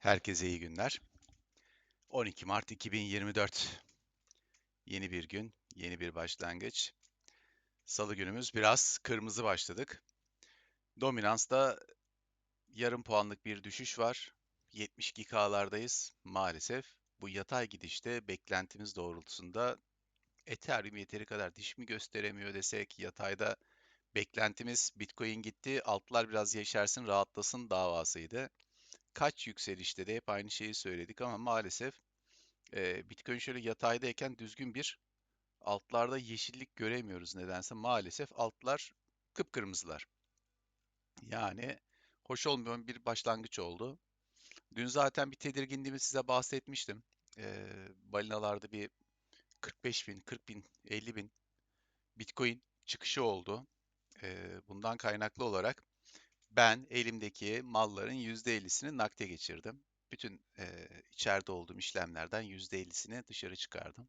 Herkese iyi günler. 12 Mart 2024. Yeni bir gün, yeni bir başlangıç. Salı günümüz biraz kırmızı başladık. Dominansta yarım puanlık bir düşüş var. 72K'lardayız maalesef. Bu yatay gidişte beklentimiz doğrultusunda Ethereum yeteri kadar diş mi gösteremiyor desek yatayda beklentimiz Bitcoin gitti, altlar biraz yeşersin, rahatlasın davasıydı kaç yükselişte de hep aynı şeyi söyledik ama maalesef e, Bitcoin şöyle yataydayken düzgün bir altlarda yeşillik göremiyoruz nedense. Maalesef altlar kıpkırmızılar. Yani hoş olmayan bir başlangıç oldu. Dün zaten bir tedirginliğimi size bahsetmiştim. E, balinalarda bir 45 bin, 40 bin, 50 bin Bitcoin çıkışı oldu. E, bundan kaynaklı olarak ben elimdeki malların %50'sini nakde geçirdim. Bütün e, içeride olduğum işlemlerden %50'sini dışarı çıkardım.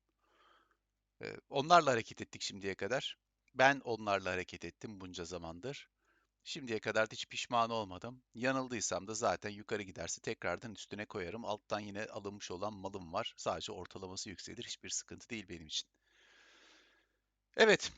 E, onlarla hareket ettik şimdiye kadar. Ben onlarla hareket ettim bunca zamandır. Şimdiye kadar da hiç pişman olmadım. Yanıldıysam da zaten yukarı giderse tekrardan üstüne koyarım. Alttan yine alınmış olan malım var. Sadece ortalaması yükselir. Hiçbir sıkıntı değil benim için. Evet,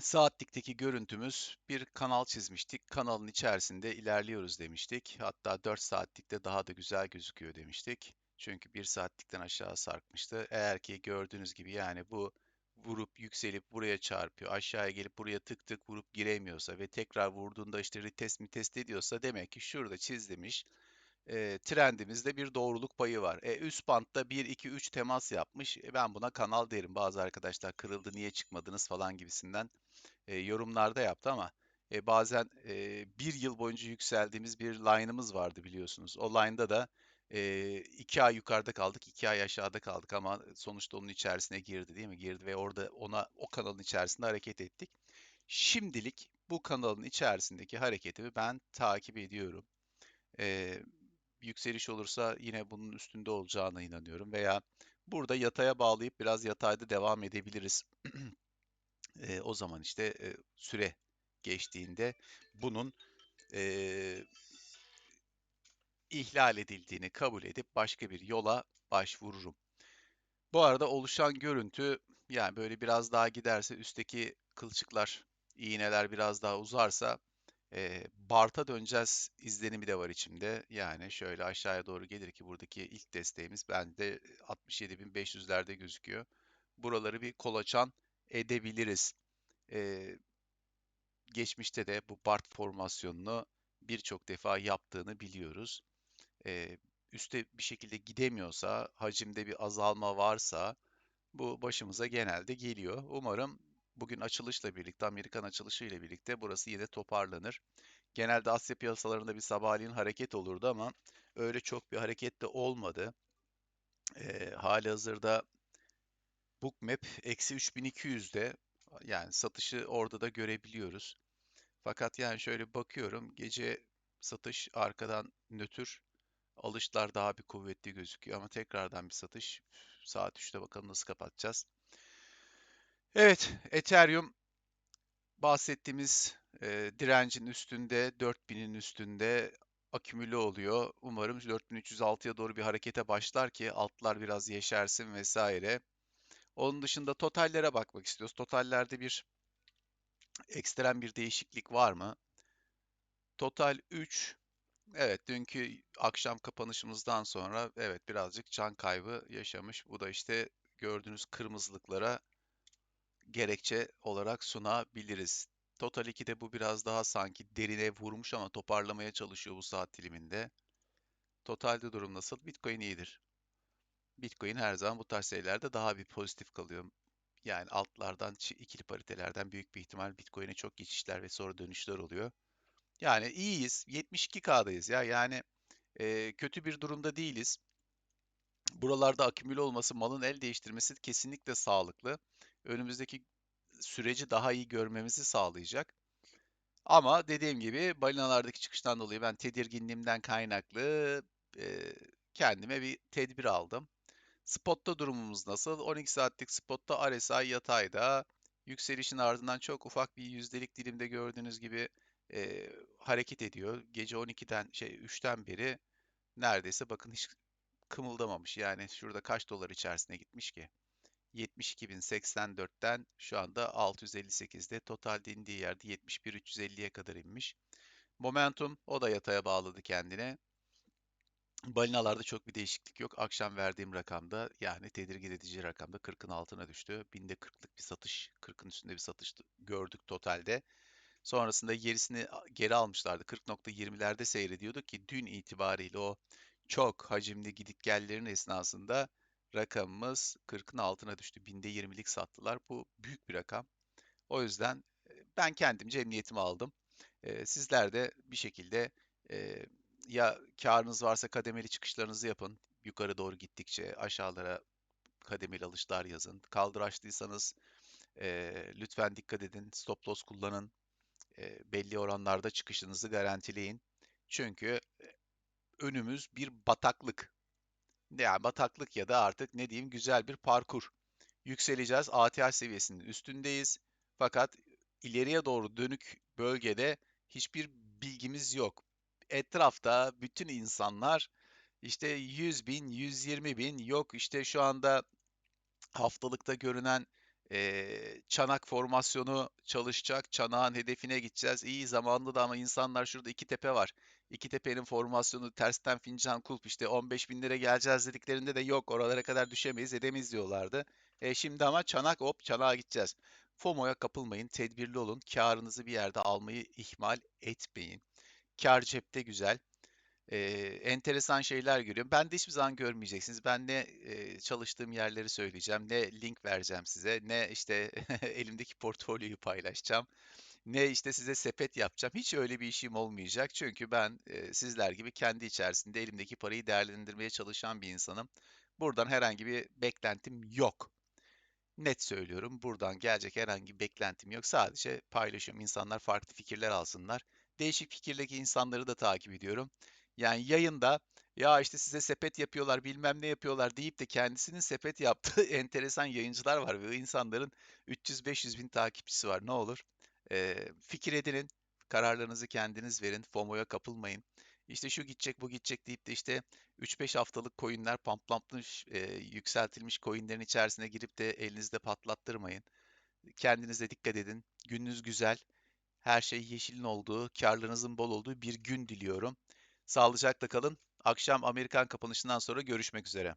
Saatlikteki görüntümüz bir kanal çizmiştik. Kanalın içerisinde ilerliyoruz demiştik. Hatta 4 saatlikte daha da güzel gözüküyor demiştik. Çünkü 1 saatlikten aşağı sarkmıştı. Eğer ki gördüğünüz gibi yani bu vurup yükselip buraya çarpıyor, aşağıya gelip buraya tık tık vurup giremiyorsa ve tekrar vurduğunda işte retest mi test ediyorsa demek ki şurada çizilmiş e, trendimizde bir doğruluk payı var. E, üst bantta 1, 2, 3 temas yapmış. E, ben buna kanal derim. Bazı arkadaşlar kırıldı niye çıkmadınız falan gibisinden e, yorumlarda yaptı ama e, bazen e, bir yıl boyunca yükseldiğimiz bir line'ımız vardı biliyorsunuz. O line'da da e, iki ay yukarıda kaldık, iki ay aşağıda kaldık ama sonuçta onun içerisine girdi değil mi? Girdi ve orada ona o kanalın içerisinde hareket ettik. Şimdilik bu kanalın içerisindeki hareketimi ben takip ediyorum. E, yükseliş olursa yine bunun üstünde olacağına inanıyorum veya burada yataya bağlayıp biraz yatayda devam edebiliriz. e, o zaman işte e, süre geçtiğinde bunun e, ihlal edildiğini kabul edip başka bir yola başvururum. Bu arada oluşan görüntü yani böyle biraz daha giderse üstteki kılçıklar, iğneler biraz daha uzarsa e, Bart'a döneceğiz izlenimi de var içimde. Yani şöyle aşağıya doğru gelir ki buradaki ilk desteğimiz bende 67.500'lerde gözüküyor. Buraları bir kolaçan edebiliriz. E, geçmişte de bu Bart formasyonunu birçok defa yaptığını biliyoruz. E, üste bir şekilde gidemiyorsa, hacimde bir azalma varsa bu başımıza genelde geliyor. Umarım bugün açılışla birlikte, Amerikan açılışıyla birlikte burası yine toparlanır. Genelde Asya piyasalarında bir sabahleyin hareket olurdu ama öyle çok bir hareket de olmadı. E, hali hazırda Bookmap eksi 3200'de yani satışı orada da görebiliyoruz. Fakat yani şöyle bakıyorum gece satış arkadan nötr alışlar daha bir kuvvetli gözüküyor ama tekrardan bir satış saat 3'te bakalım nasıl kapatacağız. Evet Ethereum bahsettiğimiz e, direncin üstünde 4000'in üstünde akümüle oluyor. Umarım 4306'ya doğru bir harekete başlar ki altlar biraz yeşersin vesaire. Onun dışında totallere bakmak istiyoruz. Totallerde bir ekstrem bir değişiklik var mı? Total 3. Evet, dünkü akşam kapanışımızdan sonra evet birazcık can kaybı yaşamış. Bu da işte gördüğünüz kırmızılıklara gerekçe olarak sunabiliriz. Total 2'de bu biraz daha sanki derine vurmuş ama toparlamaya çalışıyor bu saat diliminde. Totalde durum nasıl? Bitcoin iyidir. Bitcoin her zaman bu tarz şeylerde daha bir pozitif kalıyor. Yani altlardan, ikili paritelerden büyük bir ihtimal Bitcoin'e çok geçişler ve sonra dönüşler oluyor. Yani iyiyiz. 72K'dayız ya. Yani e, kötü bir durumda değiliz. Buralarda akümüle olması, malın el değiştirmesi kesinlikle sağlıklı. Önümüzdeki süreci daha iyi görmemizi sağlayacak. Ama dediğim gibi balinalardaki çıkıştan dolayı ben tedirginliğimden kaynaklı e, kendime bir tedbir aldım. Spotta durumumuz nasıl? 12 saatlik spotta RSI yatayda. Yükselişin ardından çok ufak bir yüzdelik dilimde gördüğünüz gibi e, hareket ediyor. Gece 12'den şey 3'ten beri neredeyse bakın hiç kımıldamamış. Yani şurada kaç dolar içerisine gitmiş ki? 72.084'ten şu anda 658'de total indiği yerde 71.350'ye kadar inmiş. Momentum o da yataya bağladı kendine. Balinalarda çok bir değişiklik yok. Akşam verdiğim rakamda yani tedirgin edici rakamda 40'ın altına düştü. Binde 40'lık bir satış, 40'ın üstünde bir satış gördük totalde. Sonrasında gerisini geri almışlardı. 40.20'lerde seyrediyordu ki dün itibariyle o çok hacimli gidip-gellerin esnasında rakamımız 40'ın altına düştü. Binde 20'lik sattılar. Bu büyük bir rakam. O yüzden ben kendimce emniyetimi aldım. Sizler de bir şekilde ya karınız varsa kademeli çıkışlarınızı yapın. Yukarı doğru gittikçe aşağılara kademeli alışlar yazın. Kaldıraçlıysanız lütfen dikkat edin. Stop loss kullanın. belli oranlarda çıkışınızı garantileyin. Çünkü önümüz bir bataklık. Yani bataklık ya da artık ne diyeyim güzel bir parkur. Yükseleceğiz. ATH seviyesinin üstündeyiz. Fakat ileriye doğru dönük bölgede hiçbir bilgimiz yok. Etrafta bütün insanlar işte 100 bin, 120 bin yok işte şu anda haftalıkta görünen e, çanak formasyonu çalışacak. Çanağın hedefine gideceğiz. İyi zamanlı da ama insanlar şurada iki tepe var. İki tepenin formasyonu tersten fincan kulp işte 15 bin lira geleceğiz dediklerinde de yok oralara kadar düşemeyiz edemeyiz diyorlardı. E şimdi ama çanak hop çanağa gideceğiz. FOMO'ya kapılmayın, tedbirli olun, karınızı bir yerde almayı ihmal etmeyin. Kar cepte güzel. Ee, enteresan şeyler görüyorum. Ben de hiçbir zaman görmeyeceksiniz. Ben ne e, çalıştığım yerleri söyleyeceğim, ne link vereceğim size, ne işte elimdeki portfolyoyu paylaşacağım, ne işte size sepet yapacağım. Hiç öyle bir işim olmayacak. Çünkü ben e, sizler gibi kendi içerisinde elimdeki parayı değerlendirmeye çalışan bir insanım. Buradan herhangi bir beklentim yok. Net söylüyorum. Buradan gelecek herhangi bir beklentim yok. Sadece paylaşıyorum. İnsanlar farklı fikirler alsınlar. Değişik fikirdeki insanları da takip ediyorum. Yani yayında ya işte size sepet yapıyorlar bilmem ne yapıyorlar deyip de kendisinin sepet yaptığı enteresan yayıncılar var ve insanların 300-500 bin takipçisi var. Ne olur? Ee, fikir edinin, kararlarınızı kendiniz verin, FOMO'ya kapılmayın. İşte şu gidecek, bu gidecek deyip de işte 3-5 haftalık coinler pamplanmış, e, yükseltilmiş coinlerin içerisine girip de elinizde patlattırmayın. Kendinize dikkat edin. Gününüz güzel. Her şey yeşilin olduğu, karlarınızın bol olduğu bir gün diliyorum. Sağlıcakla kalın. Akşam Amerikan kapanışından sonra görüşmek üzere.